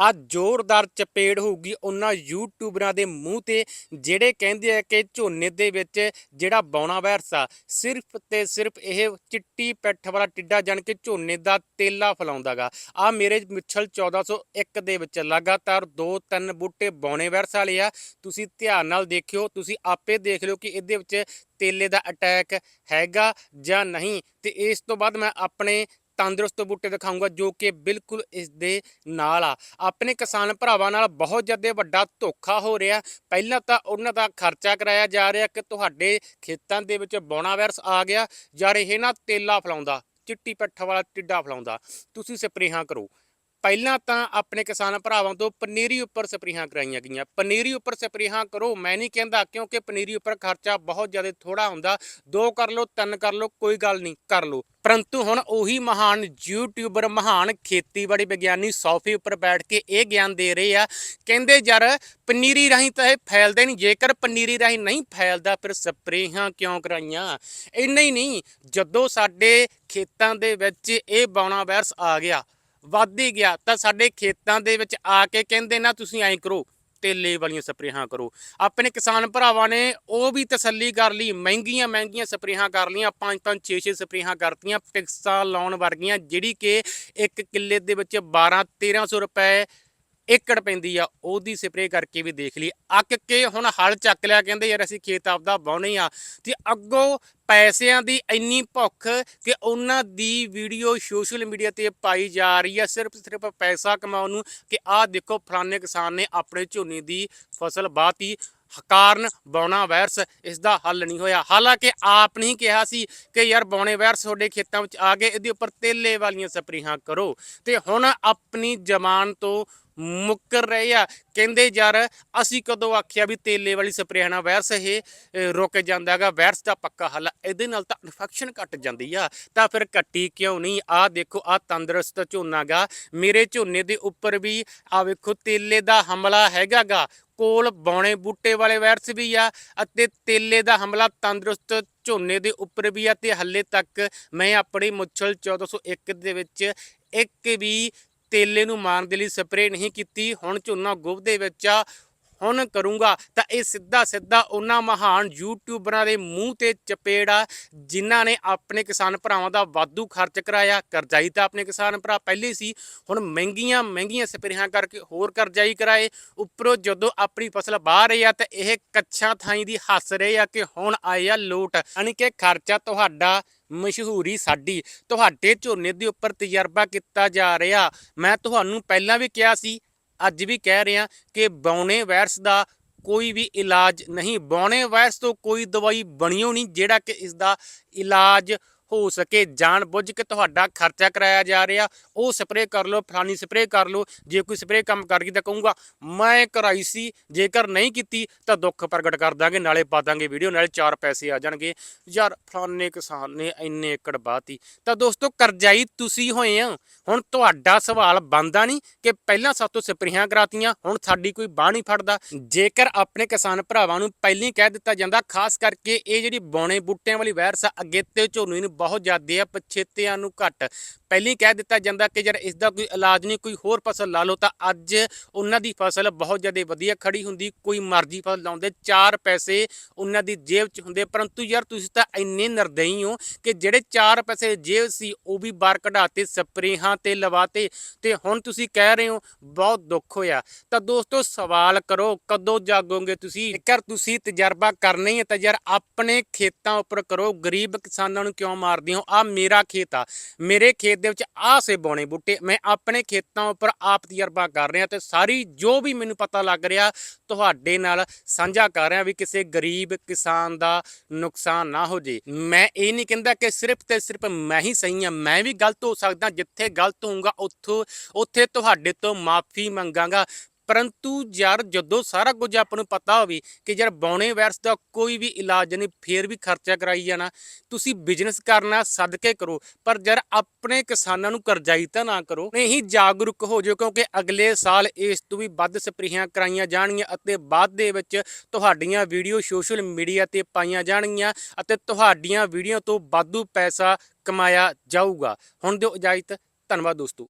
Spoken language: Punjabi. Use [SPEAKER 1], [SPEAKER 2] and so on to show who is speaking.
[SPEAKER 1] ਆ ਜ਼ੋਰਦਾਰ ਚਪੇੜ ਹੋਊਗੀ ਉਹਨਾਂ ਯੂਟਿਊਬਰਾਂ ਦੇ ਮੂੰਹ ਤੇ, ਜਿਹੜੇ ਕਹਿੰਦੇ ਆ ਕਿ ਝੋਨੇ ਦੇ ਵਿੱਚ ਜਿਹੜਾ ਬੌਣਾ ਵਾਇਰਸ ਆ, ਸਿਰਫ ਤੇ ਸਿਰਫ ਇਹ ਚਿੱਟੀ ਪੈਠ ਵਾਲਾ ਟਿੱਡਾ ਜਾਣ ਕੇ ਝੋਨੇ ਦਾ ਤੇਲਾ ਫਲਾਉਂਦਾਗਾ ਆ ਮੇਰੇ ਮਿੱਛਲ 1401 ਦੇ ਵਿੱਚ ਲਗਾਤਾਰ 2-3 ਬੂਟੇ ਬੌਣੇ ਵਾਇਰਸ ਵਾਲੇ ਆ। ਤੁਸੀਂ ਧਿਆਨ ਨਾਲ ਦੇਖਿਓ, ਤੁਸੀਂ ਆਪੇ ਦੇਖ ਲਿਓ ਕਿ ਇਹਦੇ ਵਿੱਚ ਤੇਲੇ ਦਾ ਅਟੈਕ ਹੈਗਾ ਜਾਂ ਨਹੀਂ। ਤੇ ਇਸ ਤੋਂ ਬਾਅਦ ਮੈਂ ਆਪਣੇ ਤੰਦਰੁਸਤ ਬੂਟੇ ਦਿਖਾਊਂਗਾ, ਜੋ ਕਿ ਬਿਲਕੁਲ ਇਸ ਦੇ ਨਾਲ ਆ। ਆਪਣੇ ਕਿਸਾਨ ਭਰਾਵਾਂ ਨਾਲ ਬਹੁਤ ਜ਼ਿਆਦਾ ਵੱਡਾ ਧੋਖਾ ਹੋ ਰਿਹਾ। ਪਹਿਲਾਂ ਤਾਂ ਉਹਨਾਂ ਦਾ ਖਰਚਾ ਕਰਾਇਆ ਜਾ ਰਿਹਾ ਕਿ ਤੁਹਾਡੇ ਖੇਤਾਂ ਦੇ ਵਿੱਚ ਬੌਣਾ ਵਾਇਰਸ ਆ ਗਿਆ ਯਾਰ ਇਹ ਨਾ ਤੇਲਾ ਫਲਾਉਂਦਾ, ਚਿੱਟੀ ਪੱਠਾ ਵਾਲਾ ਟਿੱਡਾ ਫਲਾਉਂਦਾ। ਤੁਸੀਂ ਸਪਰੇਹਾਂ ਕਰੋ। ਪਹਿਲਾਂ ਤਾਂ ਆਪਣੇ ਕਿਸਾਨ ਭਰਾਵਾਂ ਤੋਂ ਪਨੀਰੀ ਉੱਪਰ ਸਪਰੇਹਾਂ ਕਰਾਈਆਂ ਗਈਆਂ। ਪਨੀਰੀ ਉੱਪਰ ਸਪਰੇਹਾਂ ਕਰੋ, ਮੈਂ ਨਹੀਂ ਕਹਿੰਦਾ ਕਿਉਂਕਿ ਪਨੀਰੀ ਉੱਪਰ ਖਰਚਾ ਬਹੁਤ ਜ਼ਿਆਦਾ ਥੋੜਾ ਹੁੰਦਾ। ਦੋ ਕਰ ਲਓ, ਤਿੰਨ ਕਰ ਲਓ, ਕੋਈ ਗੱਲ ਨਹੀਂ, ਕਰ ਲਓ। ਪਰੰਤੂ ਹੁਣ ਉਹੀ ਮਹਾਨ ਯੂਟਿਊਬਰ ਮਹਾਨ ਖੇਤੀਬਾੜੀ ਵਿਗਿਆਨੀ ਸੌਫੀ ਉੱਪਰ ਬੈਠ ਕੇ ਇਹ ਗਿਆਨ ਦੇ ਰਹੇ ਆ, ਕਹਿੰਦੇ ਯਾਰ ਪਨੀਰੀ ਰਾਹੀਂ ਤਾਂ ਇਹ ਫੈਲਦੇ ਨਹੀਂ, ਜੇਕਰ ਪਨੀਰੀ ਰਾਹੀਂ ਨਹੀਂ ਫੈਲਦਾ, ਫਿਰ ਸਪਰੇਹਾਂ ਕਿਉਂ ਕਰਾਈਆਂ? ਇੰਨਾ ਹੀ ਨਹੀਂ, ਜਦੋਂ ਸਾਡੇ ਖੇਤਾਂ ਦੇ ਵਿੱਚ ਇਹ ਬੌਣਾ ਵਾਇਰਸ ਆ ਗਿਆ ਵੱਧ ਹੀ ਗਿਆ, ਤਾਂ ਸਾਡੇ ਖੇਤਾਂ ਦੇ ਵਿੱਚ ਆ ਕੇ ਕਹਿੰਦੇ ਨਾ ਤੁਸੀਂ ਐਂ ਕਰੋ, ਤੇਲੇ ਵਾਲੀਆਂ ਸਪਰੇਹਾਂ ਕਰੋ। ਆਪਣੇ ਕਿਸਾਨ ਭਰਾਵਾਂ ਨੇ ਉਹ ਵੀ ਤਸੱਲੀ ਕਰ ਲਈ, ਮਹਿੰਗੀਆਂ ਮਹਿੰਗੀਆਂ ਸਪਰੇਹਾਂ ਕਰ ਲੀਆਂ ਪੰਜ ਪੰਜ 6 6 ਸਪਰੇਹਾਂ ਕਰਤੀਆਂ ਟਿਕਸਾਂ ਲਾਉਣ ਵਰਗੀਆਂ, ਜਿਹੜੀ ਕਿ ਇੱਕ ਕਿੱਲੇ ਦੇ ਵਿੱਚ 12 1300 ਰੁਪਏ ਏਕੜ ਪੈਂਦੀ ਆ, ਉਹਦੀ ਸਪਰੇਅ ਕਰਕੇ ਵੀ ਦੇਖ ਲਈ ਅੱਕ ਕੇ ਹੁਣ ਹਲ ਚੱਕ ਲਿਆ, ਕਹਿੰਦੇ ਯਾਰ ਅਸੀਂ ਖੇਤ ਆਪਦਾ ਵਾਹੁਣੇ ਆ। ਤੇ ਅੱਗੋਂ ਪੈਸਿਆਂ ਦੀ ਇੰਨੀ ਭੁੱਖ ਕਿ ਉਹਨਾਂ ਦੀ ਵੀਡੀਓ ਸੋਸ਼ਲ ਮੀਡੀਆ ਤੇ ਪਾਈ ਜਾ ਰਹੀ ਹੈ ਸਿਰਫ ਸਿਰਫ ਪੈਸਾ ਕਮਾਉਣ ਨੂੰ ਕਿ ਆਹ ਦੇਖੋ ਫਲਾਣੇ ਕਿਸਾਨ ਨੇ ਆਪਣੇ ਝੋਨੇ ਦੀ ਫਸਲ ਬਾਤੀ ਕਾਰਨ ਬੌਣਾ ਵਾਇਰਸ ਇਸ ਦਾ ਹੱਲ ਨਹੀਂ ਹੋਇਆ। ਹਾਲਾਂਕਿ ਆਪ ਨਹੀਂ ਕਿਹਾ ਸੀ ਕਿ ਯਾਰ ਬੌਣੇ ਵਾਇਰਸ ਤੁਹਾਡੇ ਖੇਤਾਂ ਵਿੱਚ ਆ ਗਏ, ਇਹਦੇ ਉੱਪਰ ਤੇਲੇ ਵਾਲੀਆਂ ਸਪਰੇਹਾਂ ਕਰੋ। ਤੇ ਹੁਣ ਆਪਣੀ ਜ਼ਮਾਨ ਤੋਂ ਮੁੱਕਰ ਰਹੇ ਆ। ਕਹਿੰਦੇ ਯਾਰ, ਅਸੀਂ ਕਦੋਂ ਆਖਿਆ ਵੀ ਤੇਲੇ ਵਾਲੀ ਸਪਰੇਅ ਨਾਲ ਵਾਇਰਸ ਇਹ ਰੁਕ ਜਾਂਦਾ ਹੈਗਾ ਵਾਇਰਸ ਦਾ ਪੱਕਾ ਹੱਲ ਆ। ਇਹਦੇ ਨਾਲ ਤਾਂ ਇਨਫੈਕਸ਼ਨ ਘਟ ਜਾਂਦੀ ਆ। ਤਾਂ ਫਿਰ ਕੱਟੀ ਕਿਉਂ ਨਹੀਂ? ਆ ਦੇਖੋ ਆ ਤੰਦਰੁਸਤ ਝੋਨਾ ਗਾ ਮੇਰੇ ਝੋਨੇ ਦੇ ਉੱਪਰ ਵੀ ਆ ਵੇਖੋ, ਤੇਲੇ ਦਾ ਹਮਲਾ ਹੈਗਾਗਾ ਕੋਲ ਬੌਣੇ ਬੂਟੇ ਵਾਲੇ ਵਾਇਰਸ ਵੀ ਆ ਅਤੇ ਤੇਲੇ ਦਾ ਹਮਲਾ ਤੰਦਰੁਸਤ ਝੋਨੇ ਦੇ ਉੱਪਰ ਵੀ ਆ ਤੇ ਹੱਲੇ ਤੱਕ ਮੈਂ ਆਪਣੀ ਮੁੱਛਲ 1401 ਦੇ ਵਿੱਚ ਇੱਕ ਵੀ ਤੇਲੇ ਨੂੰ ਮਾਰਨ ਦੇ ਲਈ ਸਪਰੇਅ ਨਹੀਂ ਕੀਤੀ। ਹੁਣ ਝੋਨਾ ਗੁੱਬ ਦੇ ਵਿੱਚ ਆ। ਹੁਣ ਕਰੂੰਗਾ, ਤਾਂ ਇਹ ਸਿੱਧਾ ਸਿੱਧਾ ਉਹਨਾਂ ਮਹਾਨ ਯੂਟਿਊਬਰਾਂ ਦੇ ਮੂੰਹ ਤੇ ਚਪੇੜਾ ਜਿਨ੍ਹਾਂ ਨੇ ਆਪਣੇ ਕਿਸਾਨ ਭਰਾਵਾਂ ਦਾ ਵਾਧੂ ਖਰਚ ਕਰਾਇਆ ਕਰਜ਼ਾਈ ਤਾਂ ਆਪਣੇ ਕਿਸਾਨ ਭਰਾ ਪਹਿਲੇ ਸੀ, ਹੁਣ ਮਹਿੰਗੀਆਂ ਮਹਿੰਗੀਆਂ ਸਪਰੇਹਾਂ ਕਰਕੇ ਹੋਰ ਕਰਜ਼ਾਈ ਕਰਾਏ, ਉੱਪਰੋਂ ਜਦੋਂ ਆਪਣੀ ਫਸਲ ਬਾਹਰ ਰਹੀ ਆ, ਤਾਂ ਇਹ ਕੱਛਾਂ ਥਾਈ ਦੀ ਹੱਸ ਰਹੇ ਆ ਕਿ ਹੁਣ ਆਏ ਆ ਲੋਟ। ਯਾਨੀ ਕਿ ਖਰਚਾ ਤੁਹਾਡਾ ਮਸ਼ਹੂਰੀ ਸਾਡੀ, ਤੁਹਾਡੇ ਝੋਨੇ ਦੇ ਉੱਪਰ ਤਜਰਬਾ ਕੀਤਾ ਜਾ ਰਿਹਾ। ਮੈਂ ਤੁਹਾਨੂੰ ਪਹਿਲਾਂ ਵੀ ਕਿਹਾ ਸੀ ਅੱਜ ਵੀ ਕਹਿ ਰਹੇ ਹਾਂ ਕਿ ਬੌਣੇ ਵਾਇਰਸ ਦਾ ਕੋਈ ਵੀ ਇਲਾਜ ਨਹੀਂ। ਬੌਣੇ ਵਾਇਰਸ ਤੋਂ ਕੋਈ ਦਵਾਈ ਬਣੀਓ ਨਹੀਂ ਜਿਹੜਾ ਕਿ ਇਸ ਦਾ ਇਲਾਜ ਹੋ ਸਕੇ। ਜਾਣ ਬੁੱਝ ਕੇ ਤੁਹਾਡਾ ਖਰਚਾ ਕਰਾਇਆ ਜਾ ਰਿਹਾ। ਉਹ ਸਪਰੇਅ ਕਰ ਲਓ ਫਲਾਨੀ ਸਪਰੇਅ ਕਰ ਲਓ। ਜੇ ਕੋਈ ਸਪਰੇਅ ਕੰਮ ਕਰ ਗਈ ਤਾਂ ਕਹੂੰਗਾ, ਮੈਂ ਕਰਾਈ ਸੀ, ਜੇਕਰ ਨਹੀਂ ਕੀਤੀ ਤਾਂ ਦੁੱਖ ਪ੍ਰਗਟ ਕਰ ਦਾਂਗੇ, ਨਾਲੇ ਪਾ ਦਾਂਗੇ ਵੀਡੀਓ, ਨਾਲੇ ਚਾਰ ਪੈਸੇ ਆ ਜਾਣਗੇ। ਯਾਰ ਫਲਾਨੇ ਕਿਸਾਨ ਨੇ ਇੰਨੇ ਏਕੜ ਬਾਤੀ। ਤਾਂ ਦੋਸਤੋ, ਕਰਜ਼ਾਈ ਤੁਸੀਂ ਹੋਏ ਆ। ਹੁਣ ਤੁਹਾਡਾ ਸਵਾਲ ਬੰਦਾ ਨਹੀਂ ਕਿ ਪਹਿਲਾਂ ਸਾਤੋਂ ਸਪਰੇਹਾਂ ਕਰਾਤੀਆਂ, ਹੁਣ ਸਾਡੀ ਕੋਈ ਬਾਹ ਨਹੀਂ ਫੜਦਾ। ਜੇਕਰ ਆਪਣੇ ਕਿਸਾਨ ਭਰਾਵਾਂ ਨੂੰ ਪਹਿਲਾਂ ਹੀ ਕਹਿ ਦਿੱਤਾ ਜਾਂਦਾ, ਖਾਸ ਕਰਕੇ ਇਹ ਜਿਹੜੀ ਬੌਣੇ ਬੂਟਿਆਂ ਵਾਲੀ ਵਾਇਰਸ ਆ, ਅੱਗੇ ਤੇ ਝੋਨੇ ਨੂੰ ਬਹੁਤ ਜ਼ਿਆਦਾ ਆ ਪਛੇਤਿਆਂ ਨੂੰ ਘੱਟ। ਪਹਿਲੀ ਕਹਿ ਦਿੱਤਾ ਜਾਂਦਾ ਕਿ ਯਾਰ ਇਸ ਦਾ ਕੋਈ ਇਲਾਜ ਨਹੀਂ, ਕੋਈ ਹੋਰ ਫਸਲ ਲਾ ਲਓ, ਤਾਂ ਅੱਜ ਉਹਨਾਂ ਦੀ ਫਸਲ ਬਹੁਤ ਜ਼ਿਆਦਾ ਵਧੀਆ ਖੜੀ ਹੁੰਦੀ, ਕੋਈ ਮਰਜ਼ੀ ਫਸਲ ਲਾਉਂਦੇ, ਚਾਰ ਪੈਸੇ ਉਹਨਾਂ ਦੀ ਜੇਬ 'ਚ ਹੁੰਦੇ। ਪਰੰਤੂ ਯਾਰ ਤੁਸੀਂ ਤਾਂ ਇੰਨੇ ਨਰਦਈ ਹੋ ਕਿ ਜਿਹੜੇ ਚਾਰ ਪੈਸੇ ਜੇਬ ਸੀ, ਉਹ ਵੀ ਬਾਹਰ ਕਢਾਤੇ, ਸਪਰੇਹਾਂ ਤੇ ਲਵਾਤੇ ਤੇ ਹੁਣ ਤੁਸੀਂ ਕਹਿ ਰਹੇ ਹੋ, ਬਹੁਤ ਦੁੱਖ ਹੋਇਆ। ਤਾਂ ਦੋਸਤੋ, ਸਵਾਲ ਕਰੋ, ਕਦੋਂ ਜਾਗੋਗੇ ਤੁਸੀਂ? ਜੇਕਰ ਤੁਸੀਂ ਤਜਰਬਾ ਕਰਨਾ ਹੀ ਹੈ, ਤਾਂ ਯਾਰ ਆਪਣੇ ਖੇਤਾਂ ਉੱਪਰ ਕਰੋ। ਗਰੀਬ ਕਿਸਾਨਾਂ ਨੂੰ ਕਿਉਂ ਮਾਰਦੇ ਹੋ ਆ ਮੇਰਾ ਖੇਤ ਆ। ਮੇਰੇ ਖੇਤ ਦੇ ਵਿੱਚ ਆ ਸੇ ਬੂਟੇ, ਮੈਂ ਆਪਣੇ ਖੇਤਾਂ ਉੱਪਰ ਆਪ ਤਜਰਬਾ ਕਰ ਰਿਹਾ ਤੇ ਸਾਰੀ ਜੋ ਵੀ ਮੈਨੂੰ ਪਤਾ ਲੱਗ ਰਿਹਾ, ਤੁਹਾਡੇ ਨਾਲ ਸਾਂਝਾ ਕਰ ਰਿਹਾ ਵੀ ਕਿਸੇ ਗਰੀਬ ਕਿਸਾਨ ਦਾ ਨੁਕਸਾਨ ਨਾ ਹੋ ਜੇ। ਮੈਂ ਇਹ ਨਹੀਂ ਕਹਿੰਦਾ ਕਿ ਸਿਰਫ ਤੇ ਸਿਰਫ ਮੈਂ ਹੀ ਸਹੀ ਹਾਂ, ਮੈਂ ਵੀ ਗਲਤ ਹੋ ਸਕਦਾ, ਜਿੱਥੇ ਗਲਤ ਹੋਊਗਾ ਉੱਥੋਂ, ਉੱਥੇ ਤੁਹਾਡੇ ਤੋਂ ਮਾਫੀ ਮੰਗਾਂਗਾ। ਪਰੰਤੂ ਯਾਰ ਜਦੋਂ ਸਾਰਾ ਕੁਝ ਆਪਾਂ ਨੂੰ ਪਤਾ ਹੋਵੇ ਕਿ ਯਾਰ ਬੌਣੇ ਵਾਇਰਸ ਦਾ ਕੋਈ ਵੀ ਇਲਾਜ ਨਹੀਂ, ਫੇਰ ਵੀ ਖਰਚਾ ਕਰਾਈ ਜਾਣਾ। ਤੁਸੀਂ ਬਿਜ਼ਨਸ ਕਰਨਾ, ਸਦਕੇ ਕਰੋ, ਪਰ ਯਾਰ ਆਪਣੇ ਕਿਸਾਨਾਂ ਨੂੰ ਕਰਜ਼ਾਈ ਤਾਂ ਨਾ ਕਰੋ। ਨਹੀਂ ਜਾਗਰੂਕ ਹੋ ਜਾਓ ਕਿਉਂਕਿ ਅਗਲੇ ਸਾਲ ਇਸ ਤੋਂ ਵੀ ਵੱਧ ਸਪਰੇਹਾਂ ਕਰਾਈਆਂ ਜਾਣਗੀਆਂ ਅਤੇ ਬਾਅਦ ਦੇ ਵਿੱਚ ਤੁਹਾਡੀਆਂ ਵੀਡੀਓ ਸੋਸ਼ਲ ਮੀਡੀਆ ਤੇ ਪਾਈਆਂ ਜਾਣਗੀਆਂ ਅਤੇ ਤੁਹਾਡੀਆਂ ਵੀਡੀਓ ਤੋਂ ਵਾਧੂ ਪੈਸਾ ਕਮਾਇਆ ਜਾਊਗਾ। ਹੁਣ ਦਿਓ ਇਜਾਜ਼ਤ, ਧੰਨਵਾਦ ਦੋਸਤੋ।